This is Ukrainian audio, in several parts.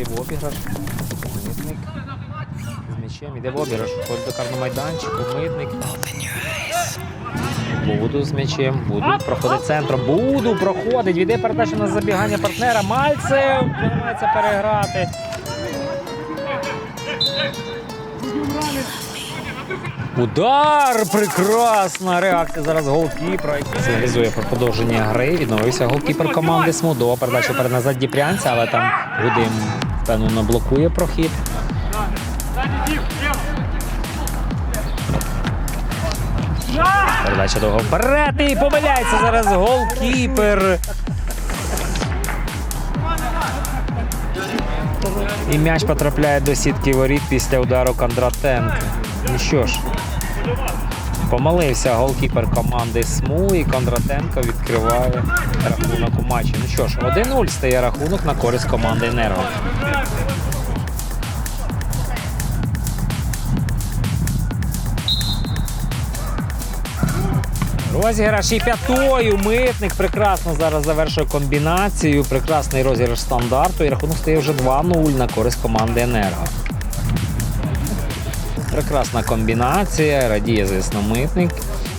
йти в обіграш. Митник. З м'ячем іде в обіграш. Входить до карного майданчику. Митник. Буду з м'ячем. Буду проходить центром. Буду проходить. Віде передача на забігання партнера. Мальцев намагається переграти. Удар! Прекрасна реакція зараз голкіпера. який Сигналізує про продовження гри. Відновився голкіпер команди Смудова. Передача перед назад Діпрянця, але там Гудим впевнено блокує прохід. Передача довго вперед і помиляється зараз голкіпер. І м'яч потрапляє до сітки воріт після удару Кондратенка. Ну що ж, помилився голкіпер команди СМУ і Кондратенко відкриває рахунок у матчі. Ну що ж, 1-0 стає рахунок на користь команди Енерго. Розіграш і п'ятою. Митник прекрасно зараз завершує комбінацію. Прекрасний розіграш стандарту. І рахунок стає вже 2-0 на користь команди Енерго. Прекрасна комбінація. Радіє, звісно, митник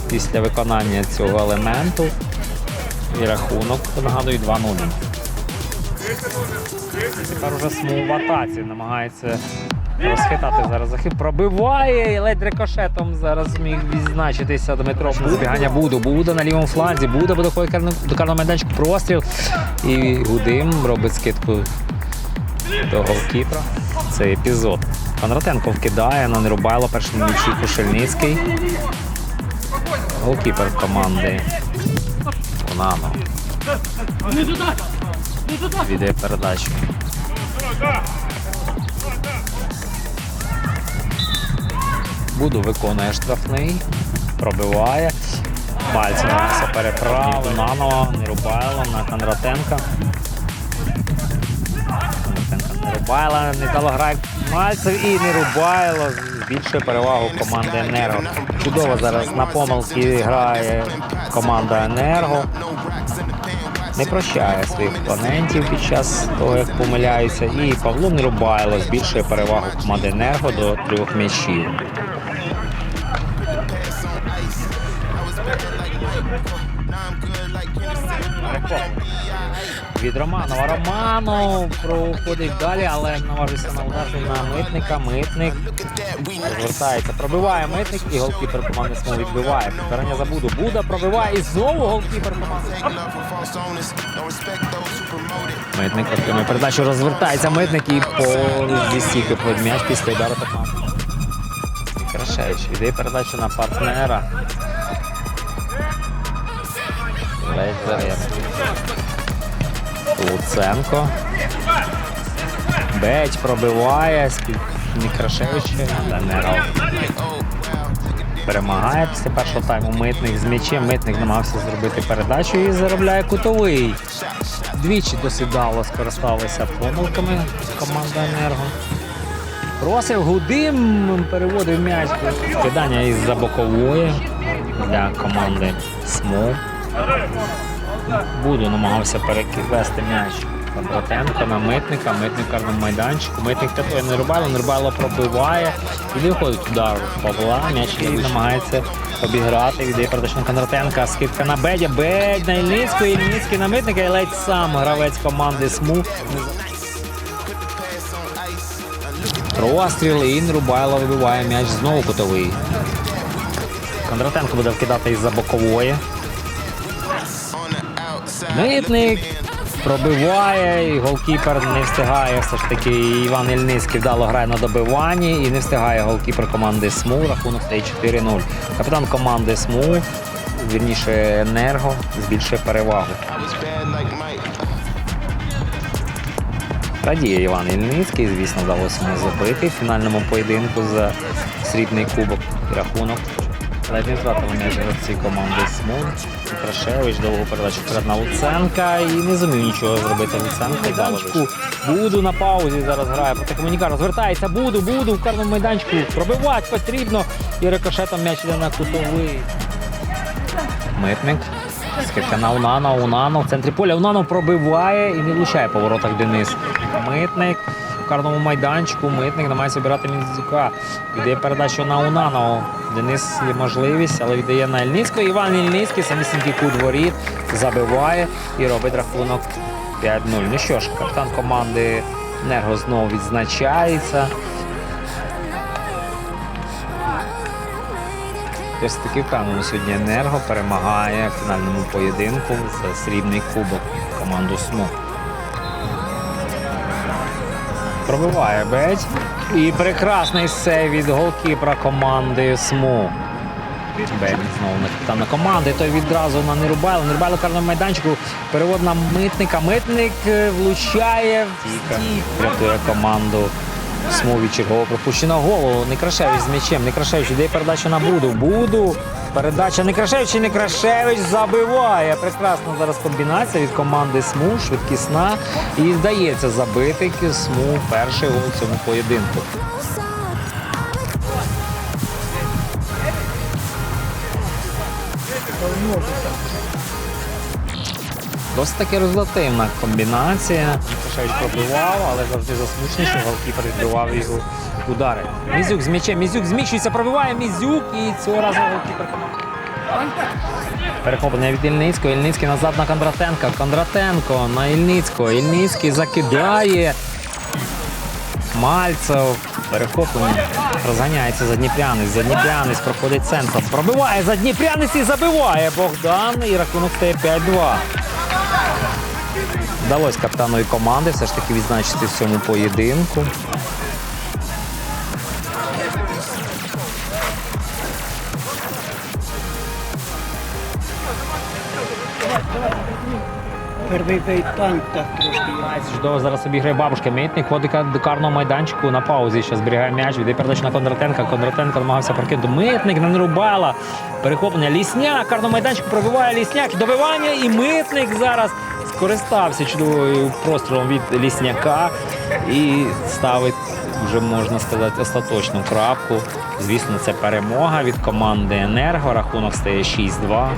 після виконання цього елементу. І рахунок, нагадую, 2-0. Тепер уже сму в атаці намагається розхитати зараз захип. Пробиває і ледь рикошетом зараз зміг відзначитися Дмитро. Збігання Буду. Буда на лівому фланзі. Буда карно- до карного майданчику. Простріл. І Гудим робить скидку до голкіпера. Це епізод. Кондратенко вкидає на Нерубайло, перший м'ячі Кушельницький. Голкіпер команди Конано. Віде передачу. Буду виконує штрафний, пробиває. Пальцем нанесе переправу. Нано, Нерубайло на Кондратенка. Кондратенко Нерубайло, Недало грає Мальцев і Нерубайло збільшує перевагу команди Енерго. Чудово зараз на помилки грає команда Енерго. Не прощає своїх опонентів під час того, як помиляються. І Павло Нерубайло збільшує перевагу команди Енерго до трьох м'ячів. Від Романова. Романов проходить далі, але наважився на удар на митника. Митник розвертається, пробиває митник і голкіпер команди СМУ відбиває. Покарання за. Буда пробиває і знову голкіпер команди. Митник отримує передачу, розвертається митник і по стійки входить м'яч після удару така. Крашевич віддає передачу на партнера. Ледь зараз. Луценко. Беч пробиває з-під Данеров. Перемагає після першого тайму митник з м'ячем. Митник намагався зробити передачу і заробляє кутовий. Двічі досить дало скористалися помилками команда Енерго. Просив Гудим переводив м'яч. Кидання із-за бокової для команди СМУ. Буду намагався перевести м'яч Кондратенко на митника, митник в карному майданчику. Митник п'ятої Нерубайло, Нерубайло пробиває і виходить удар Павла. М'яч і намагається обіграти. Віддає передачу на Кондратенка. Скидка на Бедя. Бедь на Ільницького. Ільницький на митника. І ледь сам гравець команди СМУ. Простріл і Нерубайло вибиває м'яч знову кутовий. Кондратенко буде вкидати із-за бокової. Митник пробиває, і голкіпер не встигає. Все ж таки Іван Ільницький вдало грає на добиванні і не встигає голкіпер команди СМУ. Рахунок стає 4-0. Капітан команди СМУ, вірніше Енерго, збільшує перевагу. Радіє Іван Ільницький, звісно, вдалося йому забити в фінальному поєдинку за срібний кубок і рахунок. Не втратили гравці команди Смун. Крашевич довгу передачу вперед на Луценка і не зумів нічого зробити Луценко. Далечку. Буду на паузі зараз грає проти комунікара. Розвертається, буду, буду в карному майданчику. Пробивати потрібно. І рикошетом м'яч йде на кутовий. Митник. Скидка на Унанов. Унанов в центрі поля. Унанов пробиває і не влучає по воротах Денис. Митник. Карному майданчику. Митник намагається обирати Міндзюка. Віддає передачу на Унаного. Денис є можливість, але віддає на Ільницького. Іван Ільницький, самісінький кут воріт, забиває і робить рахунок 5-0. Ну що ж, капітан команди Нерго знову відзначається. Ось таки впевнено сьогодні Енерго перемагає в фінальному поєдинку за срібний кубок команду СМУ. Пробиває Бець. І прекрасний сей від голкіпра команди СМУ. Бець знову на капітана команди. Той відразу на Нерубайло. Нерубайло карному майданчику. Перевод на митника. Митник е, влучає. Рятує команду. СМУ від чергового пропущеного голу. Некрашевич з м'ячем. Некрашевич йде передача на Буду. Буду. Передача Некрашевич і Некрашевич забиває. Прекрасна зараз комбінація від команди СМУ. Швидкісна. І вдається забити СМУ перший гол в цьому поєдинку. Досить таки результативна комбінація. Некрашевич пробивав, але завжди засмучніше. Голкіпер відбивав його удари. Мізюк з м'ячем. Мізюк зміщується, пробиває Мізюк і цього разу голкіпер. Перехоплення від Ільницького. Ільницький назад на Кондратенка. Кондратенко на Ільницького. Ільницький закидає. Мальцев. Перехоплення. Розганяється Задніпрянець. Задніпрянець проходить центр. Пробиває Задніпрянець і забиває Богдан. І рахунок стає 5-2. Вдалося капітанові команди все ж таки відзначити в цьому поєдинку. Перший танк так трошки. Чудово зараз обіграє бабушка. Митник ходить до карного майданчику на паузі. Ще зберігає м'яч. Віде передачу на Кондратенка. Кондратенко намагався прокинути. Митник не рубала. Перехоплення. Лісняк. Карного майданчику пробиває Лісняк. Добивання. І митник зараз скористався чудовою простором від Лісняка і ставить. Вже можна сказати остаточну крапку. Звісно, це перемога від команди Енерго. Рахунок стає 6-2.